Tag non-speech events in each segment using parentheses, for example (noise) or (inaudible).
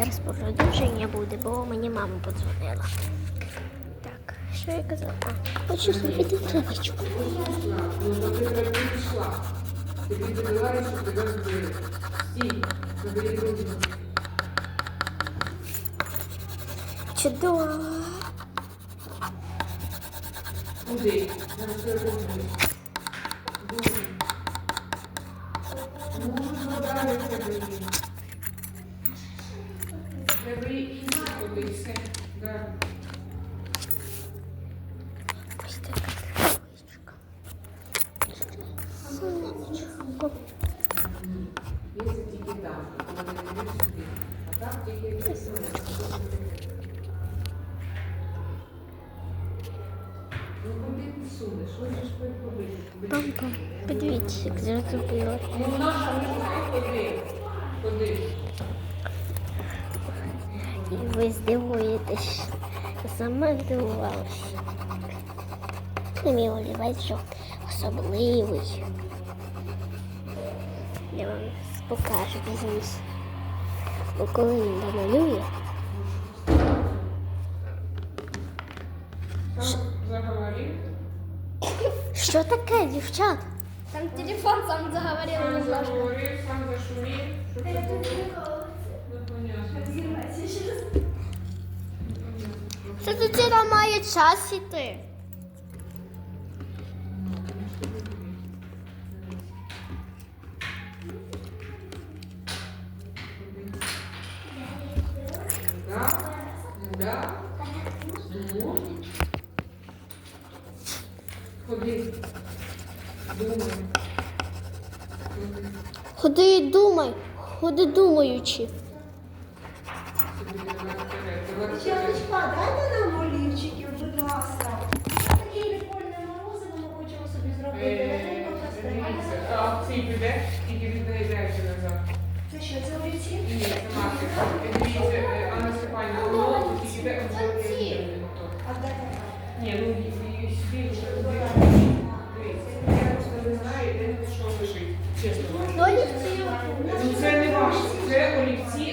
Зараз продовження буде, бо мені мама подзвонила. Так, що я казала? Хочу зробити другі. Чудово. Куди? На все робити. Дуже. Тебе Що ж ви робити? Папа, подивіться, як зробила. Ну наша не куди? І ви здивуєтесь. Я сама здивувалася. Мій олівець, що особливий. Я вам покажу пізніше. Бо коли він домалює, Сам заговорив? що таке, дівчат? Там телефон сам заговорил Сам немножко. заговорив, сам зашумів. Що це? Дитина має час іти. Ходи. Думай. Ходи і думай, ходи думаючи. Дайте нам олівчиків, будь ласка. Таке прикольне морозиво ми хочемо собі зробити. Е, Дивіться, цей піде, тільки віддається назад. Це що, це олівці? Ні, це маркер. Е, Дивіться, е, Анна Степанівна, воно тільки йде обжалує. А де? Ні, ну сюди вже дивіться. Я просто не знаю, де що лежить. Чесно вам. Ну це не ваше, це олівці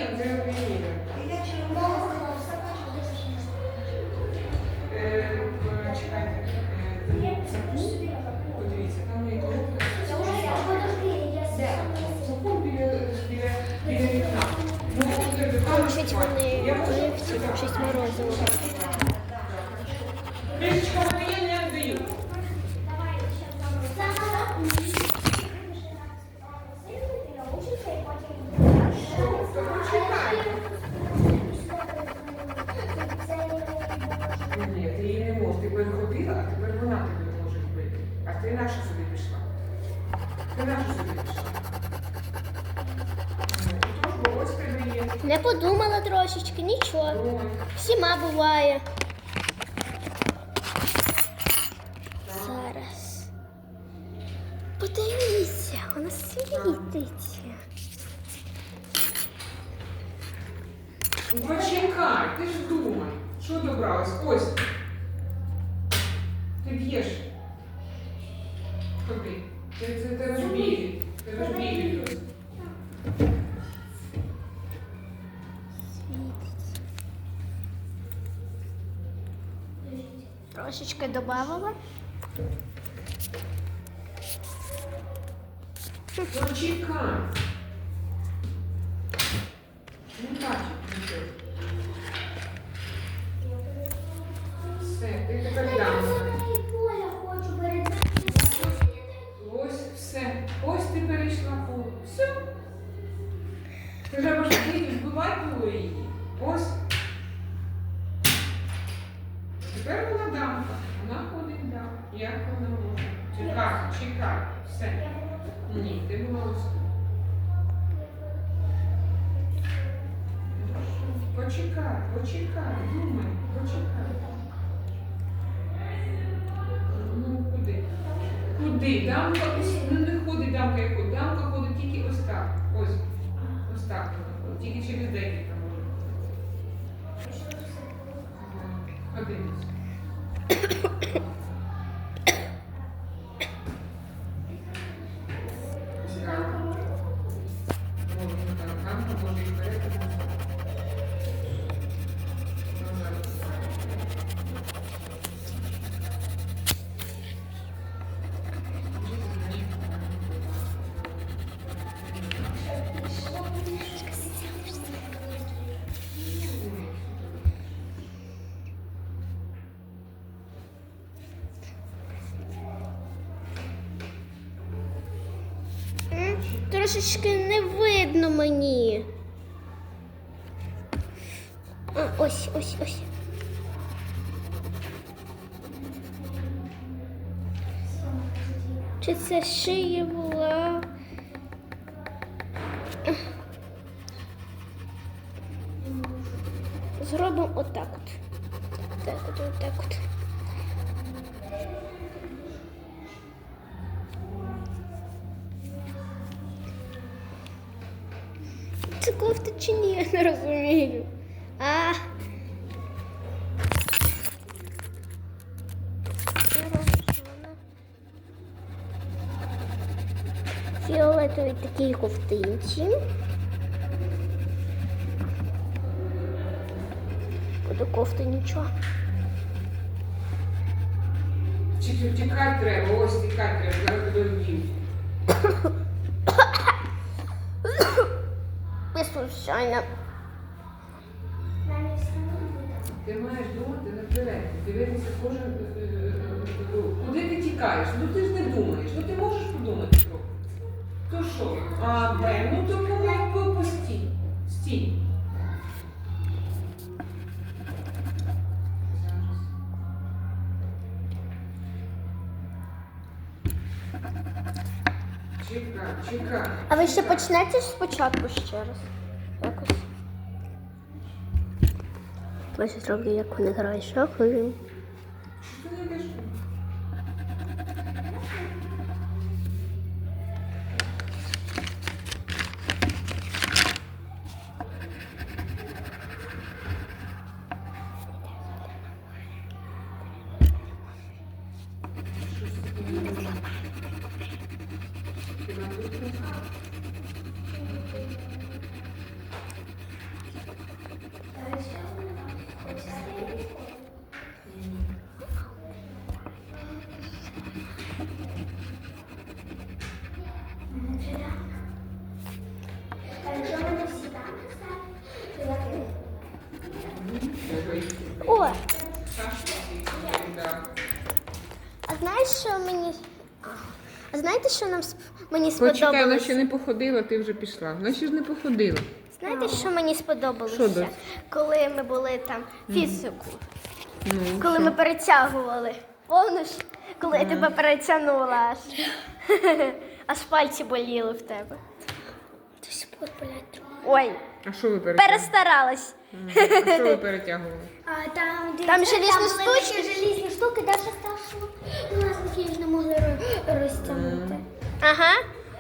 там Вчить Я можу оливці, читати. вчить морозиво. Не подумала трошечки, нічого. Всіма буває. Зараз. Подивіться, вона світиться. Ну, Почекай, ти ж думай. Що добралась? Ось. Ти б'єш. Ходи. Це, це тебе ж білі. Тебе Трошечки додавала. Почекай. Не так, Чекай, чекай. Все. Ні, ти була ось тут. Почекай, почекай, думай, почекай. Ну, куди? Куди? Дамка ось ну, не ходить дамка як от. Дамка ходить тільки ось так. Ось. Ось так. Тільки через декілька може. Подивись. Ось так. Може, трошечки не видно мені. А, ось, ось, ось. Чи це шия Це кофта чи ні, я не розумію. А. Фіолетові такі ковтинці. Буду кофти нічого. Чи тікати треба, ось тікати треба, зараз вб'ють. (coughs) Я случайно. Ти маєш думати наперед, дивитися кожен. е, е, е, Куди ти тікаєш? Ну ти ж не думаєш. Ну ти можеш подумати про. То що? А, Б, ну то по, по, постій. Стій. Чекай, чекай. А ви ще почнете спочатку ще раз? Якось. Ось зроблю, як вони грають шахи. Що ти не йдеш? О, а знаєш, що мені. А знаєте, що нам сп- мені Почекай, вона сподобалося? ще не походила, ти вже пішла. Вона ще ж не походила. Знаєте, що мені Що, сподобалося? Коли ми були там фізику, Ну, коли ми перетягували. Помниш, коли я тебе перетягнула аж. (laughs) Аж пальці боліли в тебе. Ти спот болять. Ой, А що ви перетягували? перестаралась. А що ви перетягували? (laughs) А там, Там желізні були штучки. такі желізні штуки, навіть страшно. У нас такі ж не могли ро- розтягнути. Ага.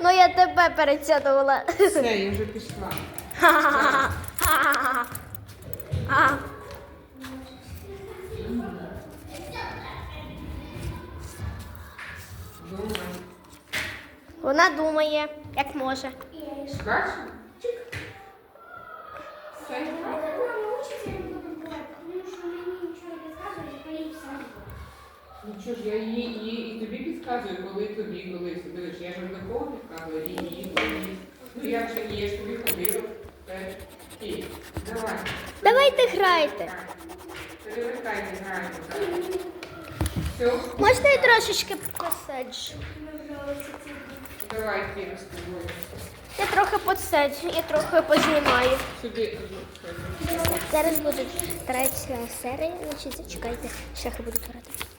Ну я тебе перетягнула. Все, я вже пішла. (laughs) Вона думає, як може. Ну що ж, я її, її і тобі підказую, коли тобі, коли дивиш, я ж не такого підказую, і її, її. Ну як же ні, я ж тобі ходила. Все. Давай. Давайте грайте. Перевертайте, грайте. так. Все, Можна я трошечки посаджу? Давай, Кіра, тобою. Я трохи посаджу, я трохи познімаю. Сюди. Зараз буде третя серія, значить зачекайте, шахи будуть грати.